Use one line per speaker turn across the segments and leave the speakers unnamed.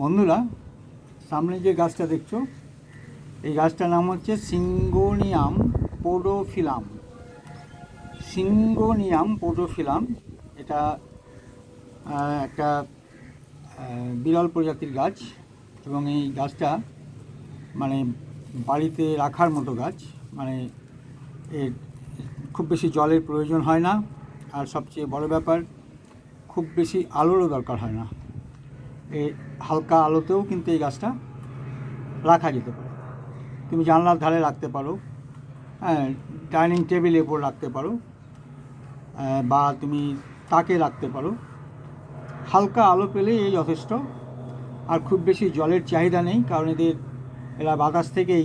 বন্ধুরা, সামনে যে গাছটা দেখছ, এই গাছটার নাম হচ্ছে সিঙ্গোনিয়াম পোডোফিলাম। সিঙ্গোনিয়াম পোডোফিলাম, এটা একটা বিরল প্রজাতির গাছ এবং এই গাছটা মানে বাড়িতে রাখার মতো গাছ মানে এর খুব বেশি জলের প্রয়োজন হয় না। আর সবচেয়ে বড় ব্যাপার, খুব বেশি আলোরও দরকার হয় না। এই হালকা আলোতেও কিন্তু এই গাছটা রাখা যেতে পারে। তুমি জানলার ধারে রাখতে পারো হ্যাঁ ডাইনিং টেবিলের উপর রাখতে পারো বা তুমি তাকে রাখতে পারো। হালকা আলো পেলেই এই যথেষ্ট। আর খুব বেশি জলের চাহিদা নেই, কারণ এদের, এরা বাতাস থেকেই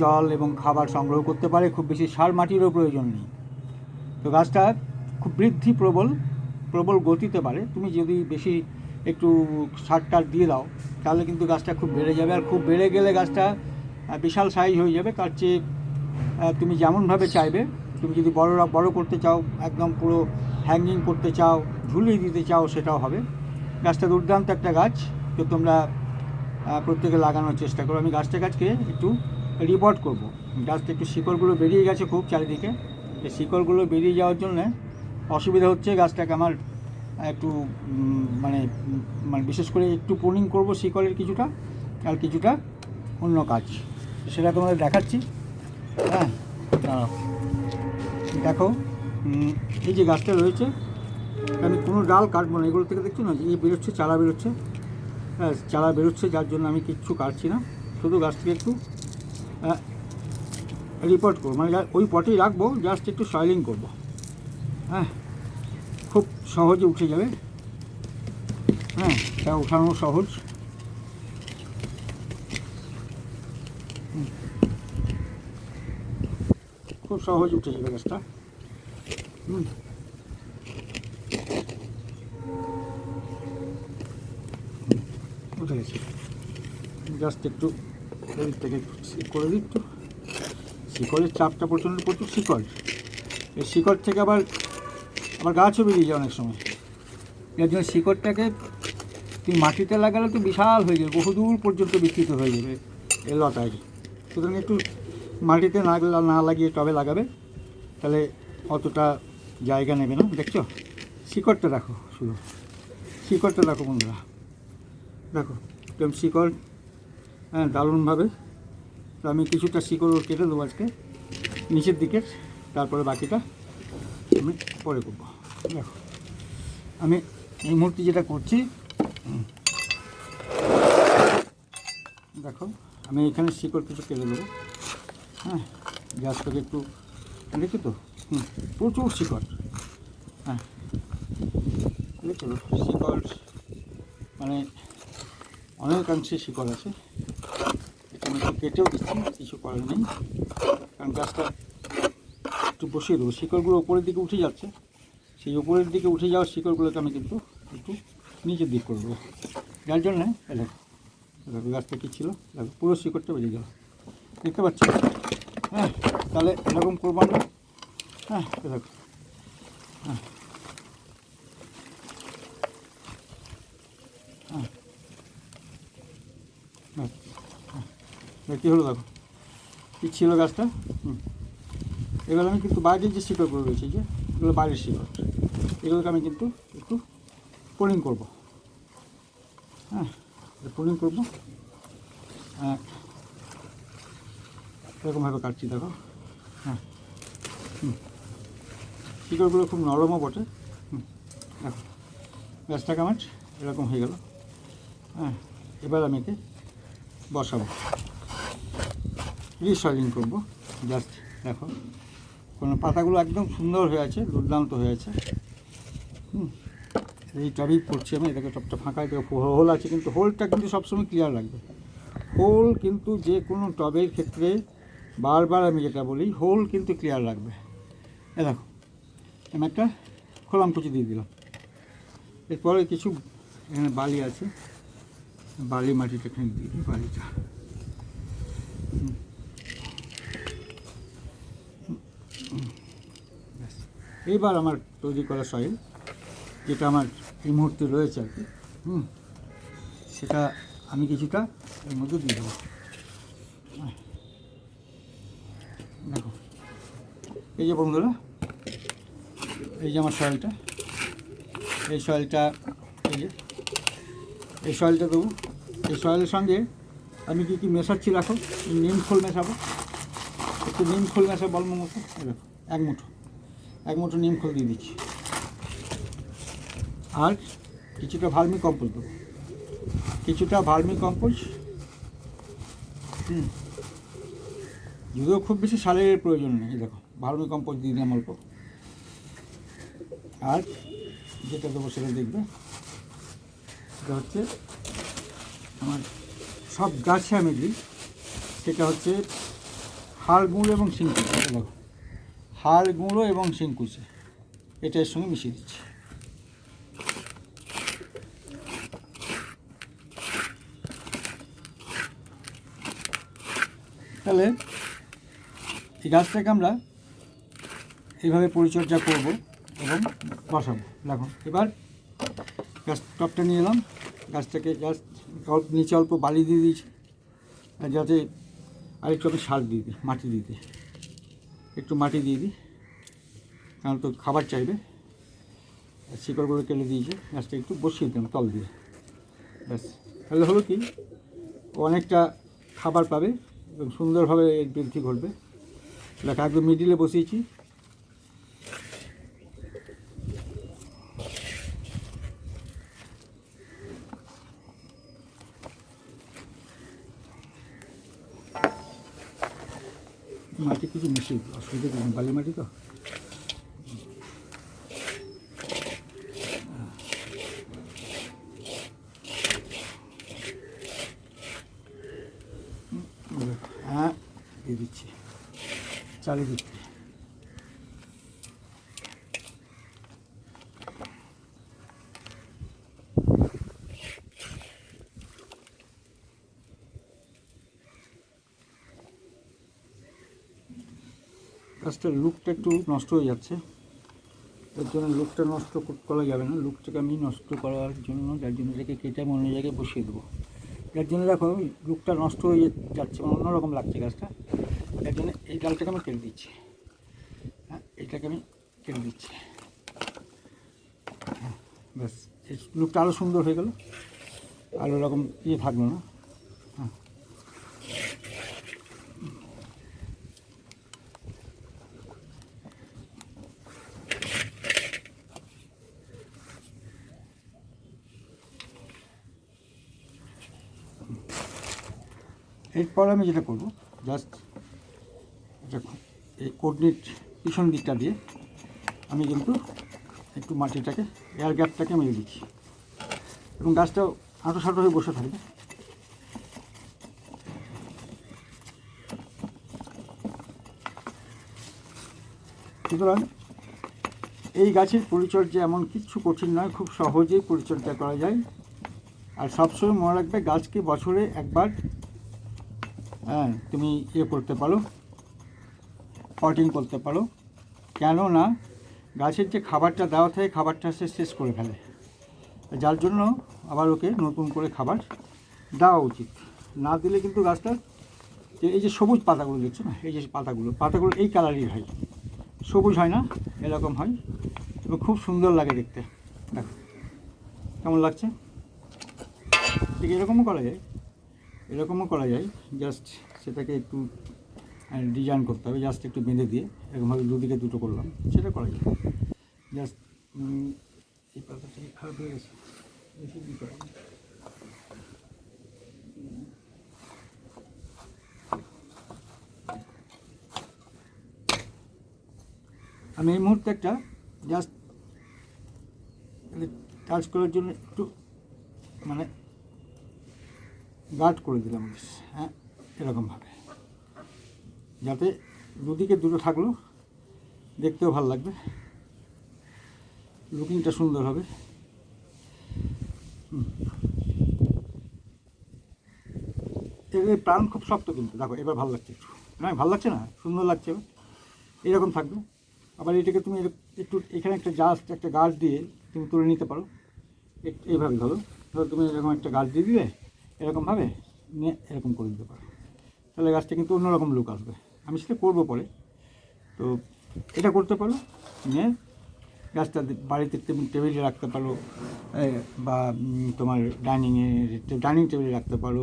জল এবং খাবার সংগ্রহ করতে পারে, খুব বেশি সার মাটিরও প্রয়োজন নেই। তো গাছটা খুব বৃদ্ধি প্রবল প্রবল গতিতে পারে তুমি যদি বেশি একটু সার টার দিয়ে দাও, তাহলে কিন্তু গাছটা খুব বেড়ে যাবে। আর খুব বেড়ে গেলে গাছটা বিশাল সাইজ হয়ে যাবে। তার চেয়ে তুমি যেমনভাবে চাইবে, তুমি যদি বড় বড় করতে চাও, একদম পুরো হ্যাঙ্গিং করতে চাও, ঝুলিয়ে দিতে চাও, সেটাও হবে। গাছটা দুর্দান্ত একটা গাছ। তো তোমরা প্রত্যেকে লাগানোর চেষ্টা করো। আমি গাছটা গাছকে একটু রিপোর্ট করব। গাছটা একটু শিকড়গুলো বেরিয়ে গেছে খুব চারিদিকে। এই শিকড়গুলো বেরিয়ে যাওয়ার জন্য অসুবিধা হচ্ছে গাছটাকে আমার একটু মানে মানে বিশেষ করে একটু পোনিং করব শিকড়ের কিছুটা, আর কিছুটা অন্য কাজ। সেটা তোমাদের দেখাচ্ছি। হ্যাঁ। দেখো এই যে গাছটা রয়েছে, আমি কোনো ডাল কাটবো না। এগুলো থেকে দেখছ না যে বেরোচ্ছে, চারা বেরোচ্ছে? হ্যাঁ চারা বেরোচ্ছে, যার জন্য আমি কিচ্ছু কাটছি না। শুধু গাছটিকে একটু রিপোর্ট করব। মানে ওই পটেই রাখব জাস্ট একটু সয়েলিং করব। হ্যাঁ। খুব সহজে উঠে যাবে। হ্যাঁ তা উঠানো সহজ। খুব সহজ উঠে যাবে গাছটা। হুম। উঠে গেছে। জাস্ট একটু এদিক থেকে করে দিই একটু শিকড়ের চাপটা প্রচণ্ড, প্রচুর শিকড়। এই শিকড় থেকে আবার আবার গাছও বেরিয়ে যায় অনেক সময়। এর জন্য শিকড়টাকে তুমি মাটিতে লাগালে তো বিশাল হয়ে যাবে বহুদূর পর্যন্ত বিস্তৃত হয়ে যাবে এই লতায় সুতরাং একটু মাটিতে না না লাগিয়ে টবে লাগাবে, তাহলে অতটা জায়গা নেবে না, দেখছ? শিকড়টা রাখো শুধু। শিকড়টা রাখো বন্ধুরা। দেখো একদম শিকড় হ্যাঁ দারুণভাবে। তো আমি কিছুটা শিকড় কেটে দেবো আজকে, নিচের দিকের, তারপরে বাকিটা। আমি পরে করব। দেখো, আমি এই মুহূর্তে যেটা করছি, দেখো, আমি এখানে শিকড় কিছু কেটে দেবো হ্যাঁ গ্যাসটাকে একটু, দেখি তো, হুম, প্রচুর শিকড়। হ্যাঁ দেখছ তো? শিকড় মানে অনেকাংশে শিকড় আছে। একটু কেটেও দিচ্ছি, কিছু করার নেই। কারণ গাছটা একটু বসিয়ে দেবো। শিকড়গুলো উপরের দিকে উঠে যাচ্ছে। সেই উপরের দিকে উঠে যাওয়ার শিকড়গুলোকে আমি কিন্তু একটু নিচের দিক করে দেবো। যার জন্যে দেখো গাছটা কী ছিল? দেখো, পুরো শিকড়টা বেরিয়ে গেল। দেখতে পাচ্ছি? হ্যাঁ তাহলে এরকম করব আমরা। হ্যাঁ দেখো। হ্যাঁ। হ্যাঁ। হ্যাঁ। হ্যাঁ। কী হলো দেখো? কী ছিল গাছটা? হুম। এবার আমি কিন্তু বাইরের যে শিকড়গুলো রয়েছে যে, এগুলো বাইরের শিকড়। এগুলোকে আমি কিন্তু একটু পোলিং করব। হ্যাঁ পোলিং করব। হ্যাঁ এরকমভাবে কাটছি, দেখো। হ্যাঁ হুম। শিকড়গুলো খুব নরমও বটে। হুম, দেখো গাছটা কামাট এরকম হয়ে গেল। হ্যাঁ এবার আমি একে বসাবো। রিসয়েলিং করব, জাস্ট, দেখো। কোনো পাতাগুলো একদম সুন্দর হয়ে আছে দুর্দান্ত হয়ে আছে এই টবেই পড়ছি আমি, এটাকে টপটা ফাঁকা এটাকে হোল আছে, কিন্তু হোলটা কিন্তু সবসময় ক্লিয়ার লাগবে। হোল কিন্তু যে কোনো টবের ক্ষেত্রে বারবার আমি যেটা বলি, হোল কিন্তু ক্লিয়ার লাগবে। এ দেখো, আমি একটা খোলাম কুচি দিয়ে দিলাম। এরপরে কিছু এখানে বালি আছে, বালি মাটিটা এখানে দিয়ে দিই, বালিটা। এইবার আমার তৈরি করা সয়েল যেটা আমার এই মুহূর্তে রয়েছে আর কি, হুম, সেটা আমি কিছুটা এর মধ্যে দিয়ে দেবো। দেখো, এই যে বন্ধুরা, এই যে আমার সয়েলটা এই সয়েলটা এই যে, এই সয়েলটা দেবো এই সয়েলের সঙ্গে আমি কি কি মেশাচ্ছি, রাখো নিম খোল মেশাবো, একটু নিম খোল মেশা বলব মতো এক মুঠো এক মুঠো নিম খোল দিয়ে দিচ্ছি। আর কিছুটা ভার্মি কম্পোস্ট দেবো। কিছুটা ভার্মি কম্পোস্ট হুম। যদিও খুব বেশি সারের প্রয়োজন নেই দেখো ভার্মি কম্পোস্ট দিয়ে দিলাম অল্প। আর যেটা দেবো সেটা দেখবে। সেটা হচ্ছে আমার সব গাছে আমি দিই, সেটা হচ্ছে হাড় গুঁড়ো এবং শিংকুচি দেখো। হাড় গুঁড়ো এবং শিংকুচি। এটার সঙ্গে মিশিয়ে দিচ্ছি। তাহলে এই গাছটাকে আমরা এইভাবে পরিচর্যা করব এবং বসাবো। দেখো এবার গাছ টপটা নিয়ে এলাম। গাছটাকে গাছ অল্প, নিচে অল্প বালি দিয়ে দিয়েছি। যাতে আরেকটু আমি সার দিয়ে দিই, মাটি দিই। একটু মাটি দিয়ে দিই। কারণ তো খাবার চাইবে। আর শিকড়গুলো কেলে দিয়েছে। গাছটা একটু বসিয়ে দিলাম তল দিয়ে। ব্যাস। তাহলে হলো কি অনেকটা খাবার পাবে এবং সুন্দরভাবে বৃদ্ধি ঘটবে। দেখ, একদম মিডিলে বসিয়েছি। মাটি কিছু মিশে অসুবিধা কিছু বালি মাটি তো? হ্যাঁ দিয়ে দিচ্ছি। চালিয়ে দিয়ে। গাছটার লুকটা একটু নষ্ট হয়ে যাচ্ছে। এর জন্য লুকটা নষ্ট করা যাবে না। লুকটাকে আমি নষ্ট করার জন্য, যার জন্য এটাকে কেটে আমি অন্য জায়গায় বসিয়ে দেবো। যার জন্য দেখো লুকটা নষ্ট হয়ে যাচ্ছে, অন্যরকম লাগছে গাছটা। যার জন্য এই ডালটাকে আমি কেটে দিচ্ছি। হ্যাঁ এইটাকে আমি কেটে দিচ্ছি। হ্যাঁ ব্যাস, এই লুকটা আরও সুন্দর হয়ে গেল। আর ওরকম ইয়ে থাকল না হ্যাঁ এরপর আমি যেটা করব জাস্ট এটা এই কোর্ডিনেট পিছন দিকটা দিয়ে আমি কিন্তু একটু মাটিটাকে এয়ার গ্যাপটাকে মেরে দিচ্ছি। এবং গাছটাও আঁটো সাঁটো হয়ে বসে থাকবে। সুতরাং এই গাছের পরিচর্যা এমন কিচ্ছু কঠিন নয়, খুব সহজেই পরিচর্যা করা যায়। আর সবসময় মনে রাখবে গাছকে বছরে একবার হ্যাঁ তুমি ইয়ে করতে পারো পটিং করতে পারো। কেননা, গাছের যে খাবারটা দেওয়া থাকে, খাবারটা সে শেষ করে ফেলে। যার জন্য আবার ওকে নতুন করে খাবার দেওয়া উচিত। না দিলে কিন্তু গাছটা এই যে সবুজ পাতাগুলো দেখছ না, এই যে পাতাগুলো পাতাগুলো এই কালারই হয়। সবুজ হয় না, এরকম হয়। এবং খুব সুন্দর লাগে দেখতে। দেখো, কেমন লাগছে? ঠিক এরকমও করা যায়। এরকমও করা যায়। জাস্ট সেটাকে একটু ডিজাইন করতে হবে জাস্ট একটু বেঁধে দিয়ে এরকমভাবে দুদিকে দুটো করলাম, সেটা করা যায়। জাস্ট এই পাতাটা খারাপ হয়ে গেছে। আমি এই মুহূর্তে একটা জাস্ট টাচ করার জন্য একটু মানে গার্ড করে দিলাম হ্যাঁ এরকমভাবে। যাতে দুদিকে দুটো থাকল, দেখতেও ভালো লাগবে। লুকিংটা সুন্দর হবে। এর প্রাণ খুব শক্ত কিন্তু। দেখো, এবার ভালো লাগছে একটু। না ভালো লাগছে না? সুন্দর লাগছে এরকম থাকবে। আবার এটাকে তুমি একটু এখানে একটা জাস্ট একটা গাছ দিয়ে তুমি তুলে নিতে পারো। এইভাবে ধরো। ধরো তুমি এরকম একটা গাছ দিয়ে দিলে এরকমভাবে নিয়ে এরকম করে দিতে পারো তাহলে গাছটা কিন্তু অন্যরকম লুক আসবে। আমি সেটা করব পরে। তো এটা করতে পারো, নিয়ে গাছটা বাড়িতে টেবিল রাখতে পারো বা তোমার ডাইনিংয়ে ডাইনিং টেবিলে রাখতে পারো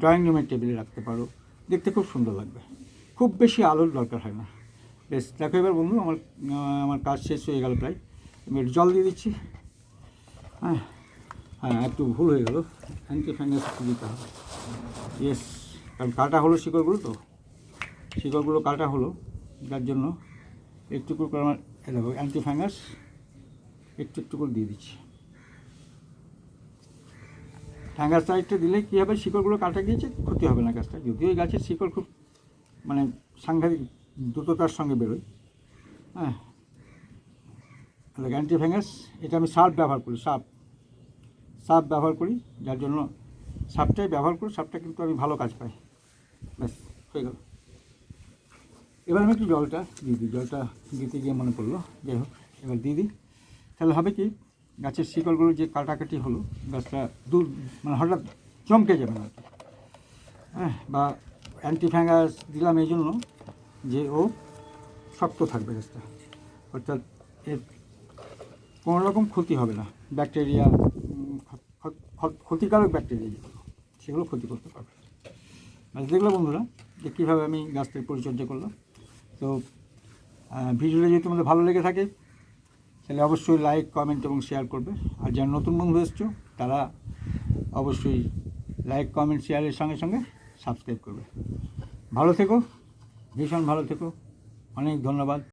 ড্রয়িং রুমের টেবিলে রাখতে পারো। দেখতে খুব সুন্দর লাগবে। খুব বেশি আলোর দরকার হয় না। বেশ, দেখো এবার বন্ধু, আমার আমার কাজ শেষ হয়ে গেল প্রায়। আমি একটু জল দিয়ে দিচ্ছি। হ্যাঁ। হ্যাঁ একটু ভুল হয়ে গেলো। অ্যান্টি ফাঙ্গাস একটু দিতে হবে। ইয়েস কারণ কাটা হলো শিকড়গুলো তো। শিকড়গুলো কাটা হলো, যার জন্য একটু করে আমার দেখো অ্যান্টি ফাঙ্গাস একটু একটু করে দিয়ে দিচ্ছি। ফাঙ্গাস সাইডটা দিলে কী হবে? শিকড়গুলো কাটা গিয়েছে, ক্ষতি হবে না গাছটা। যদিও এই গাছের শিকড় খুব মানে সাংঘাতিক দ্রুততার সঙ্গে বেরোয়। হ্যাঁ। অ্যান্টি ফাঙ্গাস এটা আমি সার্ফ ব্যবহার করি, সার্ফ। সার্ফ ব্যবহার করি, যার জন্য সার্ফটাই ব্যবহার করি সার্ফটা কিন্তু আমি ভালো কাজ পাই। ব্যাস, হয়ে গেল। এবার আমি একটু জলটা দিয়ে দিই, জলটা দিতে গিয়ে মনে পড়ল। যাই হোক, এবার দিয়ে দিই। তাহলে হবে কি, গাছের শিকড়গুলো যে কাটাকাটি হলো, গাছটা দূর মানে হঠাৎ চমকে যাবে না হ্যাঁ বা অ্যান্টি ফাঙ্গাস দিলাম এই জন্য যে ও শক্ত থাকবে গাছটা। অর্থাৎ এর কোনো রকম ক্ষতি হবে না। ব্যাকটেরিয়া ক্ষতিকারক ব্যাকটেরিয়া যেগুলো, সেগুলো ক্ষতি করতে পারবে। ব্যাস দেখল বন্ধুরা যে কীভাবে আমি গাছটার পরিচর্যা করলাম। তো ভিডিওটা যদি তোমাদের ভালো লেগে থাকে, তাহলে অবশ্যই লাইক কমেন্ট এবং শেয়ার করবে। আর যারা নতুন বন্ধু এসছো, তারা অবশ্যই লাইক কমেন্ট শেয়ারের সঙ্গে সঙ্গে সাবস্ক্রাইব করবে। ভালো থেকো, ভীষণ ভালো থেকো। অনেক ধন্যবাদ।